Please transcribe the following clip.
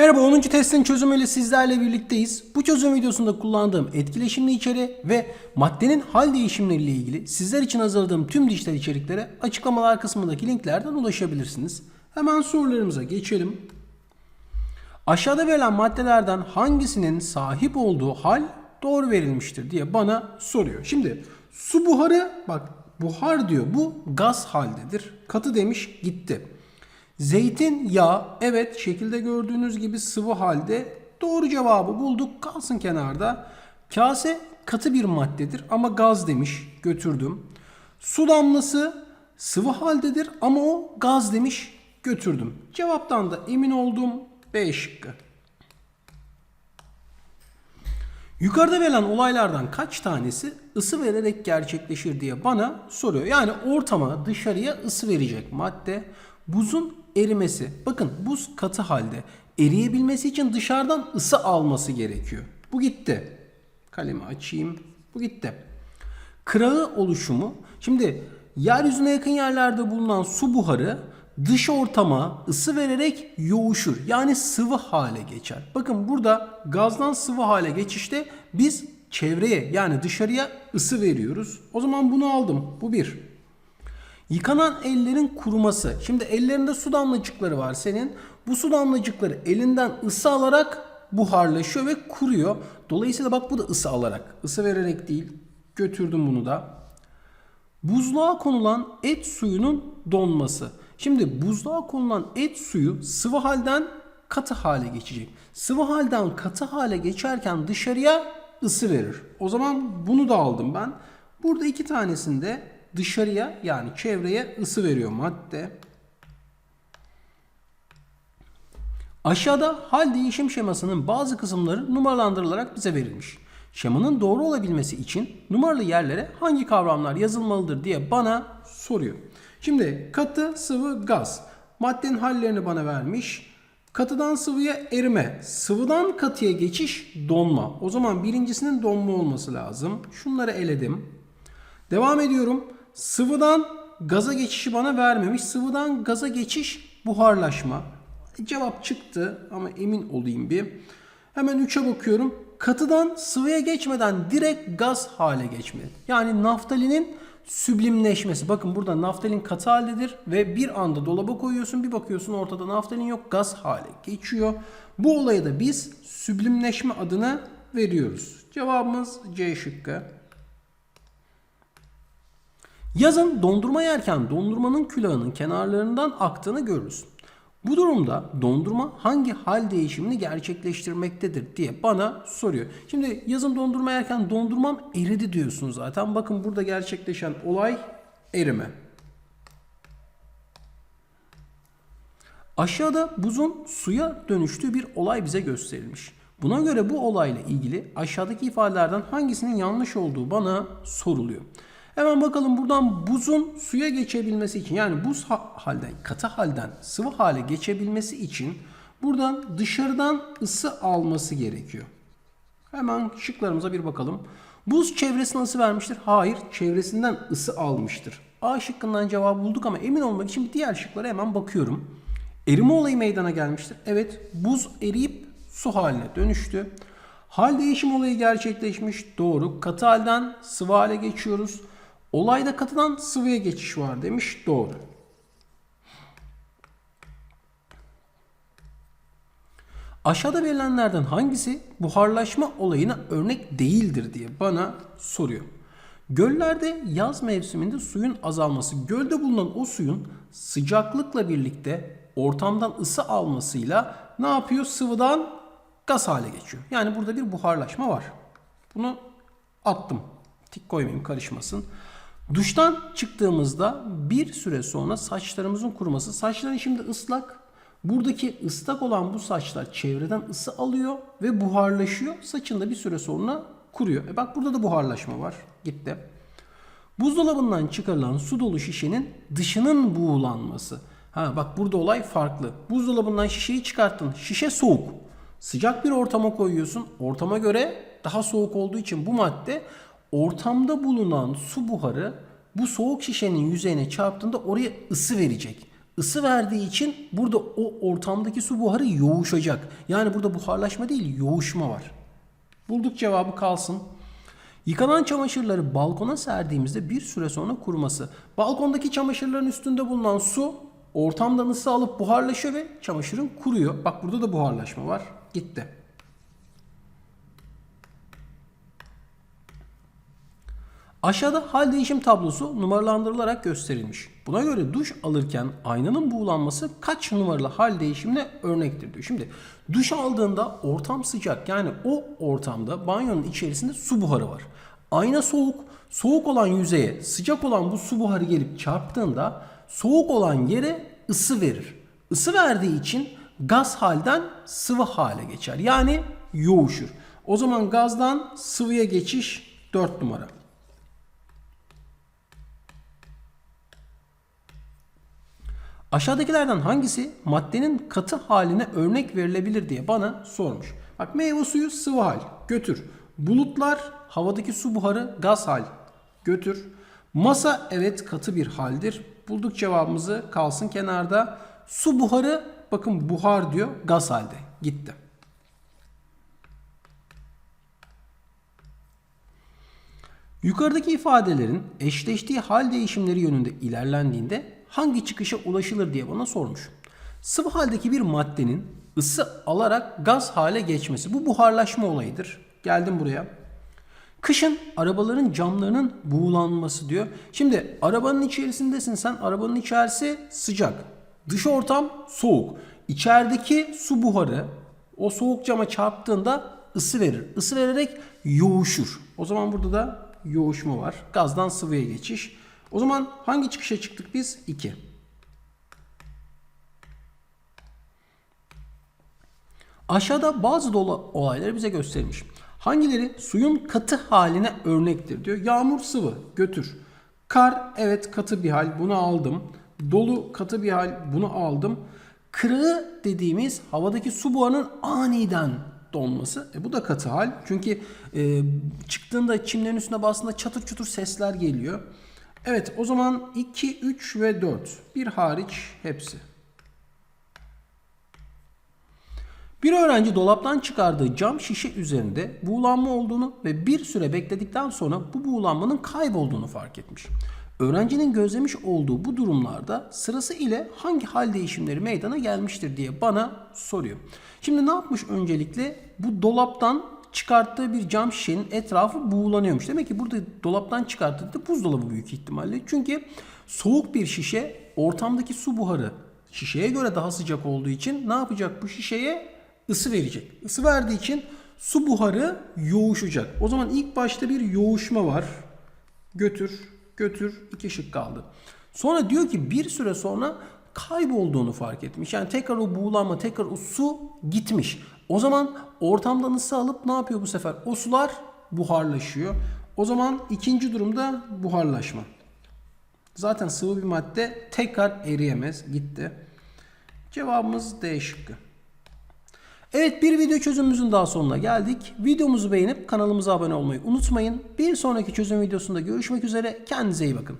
Merhaba 10. testin çözümüyle sizlerle birlikteyiz. Bu çözüm videosunda kullandığım etkileşimli içeri ve maddenin hal değişimleriyle ilgili sizler için hazırladığım tüm dijital içeriklere açıklamalar kısmındaki linklerden ulaşabilirsiniz. Hemen sorularımıza geçelim. Aşağıda verilen maddelerden hangisinin sahip olduğu hal doğru verilmiştir diye bana soruyor. Şimdi su buharı bak buhar diyor bu gaz haldedir. Katı demiş gitti. Zeytin yağı evet şekilde gördüğünüz gibi sıvı halde doğru cevabı bulduk kalsın kenarda. Kase katı bir maddedir ama gaz demiş götürdüm. Su damlası sıvı haldedir ama o gaz demiş götürdüm. Cevaptan da emin oldum B şıkkı. Yukarıda verilen olaylardan kaç tanesi ısı vererek gerçekleşir diye bana soruyor. Yani ortama dışarıya ısı verecek madde buzun erimesi. Bakın buz katı halde eriyebilmesi için dışarıdan ısı alması gerekiyor. Bu gitti. Kalemi açayım. Bu gitti. Kırağı oluşumu. Şimdi yeryüzüne yakın yerlerde bulunan su buharı dış ortama ısı vererek yoğuşur. Yani sıvı hale geçer. Bakın burada gazdan sıvı hale geçişte biz çevreye yani dışarıya ısı veriyoruz. O zaman bunu aldım. Bu bir. Yıkanan ellerin kuruması. Şimdi ellerinde su damlacıkları var senin. Bu su damlacıkları elinden ısı alarak buharlaşıyor ve kuruyor. Dolayısıyla bak bu da ısı alarak. ısı vererek değil. Götürdüm bunu da. Buzluğa konulan et suyunun donması. Şimdi buzluğa konulan et suyu sıvı halden katı hale geçecek. Sıvı halden katı hale geçerken dışarıya ısı verir. O zaman bunu da aldım ben. Burada iki tanesinde dışarıya yani çevreye ısı veriyor madde. Aşağıda hal değişim şemasının bazı kısımları numaralandırılarak bize verilmiş. Şemanın doğru olabilmesi için numaralı yerlere hangi kavramlar yazılmalıdır diye bana soruyor. Şimdi katı, sıvı, gaz. Maddenin hallerini bana vermiş. Katıdan sıvıya erime, sıvıdan katıya geçiş donma. O zaman birincisinin donma olması lazım. Şunları eledim. Devam ediyorum. Sıvıdan gaza geçişi bana vermemiş. Sıvıdan gaza geçiş buharlaşma. Cevap çıktı ama emin olayım bir. Hemen 3'e bakıyorum. Katıdan sıvıya geçmeden direkt gaz hale geçme. Yani naftalinin süblimleşmesi. Bakın burada naftalin katı haldedir ve bir anda dolaba koyuyorsun bir bakıyorsun ortada naftalin yok gaz hale geçiyor. Bu olaya da biz süblimleşme adını veriyoruz. Cevabımız C şıkkı. Yazın dondurma yerken dondurmanın külahının kenarlarından aktığını görürüz. Bu durumda dondurma hangi hal değişimini gerçekleştirmektedir diye bana soruyor. Şimdi yazın dondurma yerken dondurmam eridi diyorsun zaten. Bakın burada gerçekleşen olay erime. Aşağıda buzun suya dönüştüğü bir olay bize gösterilmiş. Buna göre bu olayla ilgili aşağıdaki ifadelerden hangisinin yanlış olduğu bana soruluyor. Hemen bakalım buradan buzun suya geçebilmesi için yani buz halden katı halden sıvı hale geçebilmesi için buradan dışarıdan ısı alması gerekiyor. Hemen şıklarımıza bir bakalım. Buz çevresine ısı vermiştir. Hayır, çevresinden ısı almıştır. A şıkkından cevabı bulduk ama emin olmak için diğer şıklara hemen bakıyorum. Erime olayı meydana gelmiştir. Evet, buz eriyip su haline dönüştü. Hal değişim olayı gerçekleşmiş. Doğru. Katı halden sıvı hale geçiyoruz. Olayda katıdan sıvıya geçiş var demiş. Doğru. Aşağıda verilenlerden hangisi buharlaşma olayına örnek değildir diye bana soruyor. Göllerde yaz mevsiminde suyun azalması, gölde bulunan o suyun sıcaklıkla birlikte ortamdan ısı almasıyla ne yapıyor? Sıvıdan gaz hale geçiyor. Yani burada bir buharlaşma var. Bunu attım. Tik koymayayım karışmasın. Duştan çıktığımızda bir süre sonra saçlarımızın kuruması. Saçların şimdi ıslak. Buradaki ıslak olan bu saçlar çevreden ısı alıyor ve buharlaşıyor. Saçında bir süre sonra kuruyor. E bak burada da buharlaşma var. Gitti. Buzdolabından çıkarılan su dolu şişenin dışının buğulanması. Ha bak burada olay farklı. Buzdolabından şişeyi çıkarttın. Şişe soğuk. Sıcak bir ortama koyuyorsun. Ortama göre daha soğuk olduğu için bu madde ortamda bulunan su buharı bu soğuk şişenin yüzeyine çarptığında oraya ısı verecek. ısı verdiği için burada o ortamdaki su buharı yoğuşacak. Yani burada buharlaşma değil yoğuşma var. Bulduk cevabı kalsın. Yıkanan çamaşırları balkona serdiğimizde bir süre sonra kuruması. Balkondaki çamaşırların üstünde bulunan su ortamdan ısı alıp buharlaşıyor ve çamaşırın kuruyor. Bak burada da buharlaşma var. Gitti. Aşağıda hal değişim tablosu numaralandırılarak gösterilmiş. Buna göre duş alırken aynanın buğulanması kaç numaralı hal değişimine örnektir diyor. Şimdi duş aldığında ortam sıcak yani o ortamda banyonun içerisinde su buharı var. Ayna soğuk, soğuk olan yüzeye sıcak olan bu su buharı gelip çarptığında soğuk olan yere ısı verir. Isı verdiği için gaz halden sıvı hale geçer. Yani yoğuşur. O zaman gazdan sıvıya geçiş 4 numara. Aşağıdakilerden hangisi maddenin katı haline örnek verilebilir diye bana sormuş. Bak meyve suyu sıvı hal götür. Bulutlar havadaki su buharı gaz hal götür. Masa evet katı bir haldir. Bulduk cevabımızı kalsın kenarda. Su buharı bakın buhar diyor gaz halde gitti. Yukarıdaki ifadelerin eşleştiği hal değişimleri yönünde ilerlendiğinde hangi çıkışa ulaşılır diye bana sormuş. Sıvı haldeki bir maddenin ısı alarak gaz hale geçmesi. Bu buharlaşma olayıdır. Geldim buraya. Kışın arabaların camlarının buğulanması diyor. Şimdi arabanın içerisindesin sen. Arabanın içerisi sıcak. Dış ortam soğuk. İçerideki su buharı o soğuk cama çarptığında ısı verir. Isı vererek yoğuşur. O zaman burada da yoğuşma var. Gazdan sıvıya geçiş. O zaman hangi çıkışa çıktık biz? 2. Aşağıda bazı dolu olayları bize göstermiş. Hangileri suyun katı haline örnektir diyor. Yağmur sıvı götür. Kar evet katı bir hal bunu aldım. Dolu katı bir hal bunu aldım. Kırığı dediğimiz havadaki su buharının aniden donması. E bu da katı hal. Çünkü e, çıktığında çimlerin üstüne bastığında çatır çutur sesler geliyor. Evet o zaman 2, 3 ve 4. Bir hariç hepsi. Bir öğrenci dolaptan çıkardığı cam şişe üzerinde buğulanma olduğunu ve bir süre bekledikten sonra bu buğulanmanın kaybolduğunu fark etmiş. Öğrencinin gözlemiş olduğu bu durumlarda sırası ile hangi hal değişimleri meydana gelmiştir diye bana soruyor. Şimdi ne yapmış öncelikle? Bu dolaptan çıkarttığı bir cam şişenin etrafı buğulanıyormuş. Demek ki burada dolaptan çıkarttığı buzdolabı büyük ihtimalle. Çünkü soğuk bir şişe ortamdaki su buharı şişeye göre daha sıcak olduğu için ne yapacak bu şişeye? ısı verecek. Isı verdiği için su buharı yoğuşacak. O zaman ilk başta bir yoğuşma var. Götür, götür. iki şık kaldı. Sonra diyor ki bir süre sonra kaybolduğunu fark etmiş. Yani tekrar o buğulanma, tekrar o su gitmiş. O zaman ortamdan ısı alıp ne yapıyor bu sefer? O sular buharlaşıyor. O zaman ikinci durumda buharlaşma. Zaten sıvı bir madde tekrar eriyemez. Gitti. Cevabımız D şıkkı. Evet bir video çözümümüzün daha sonuna geldik. Videomuzu beğenip kanalımıza abone olmayı unutmayın. Bir sonraki çözüm videosunda görüşmek üzere. Kendinize iyi bakın.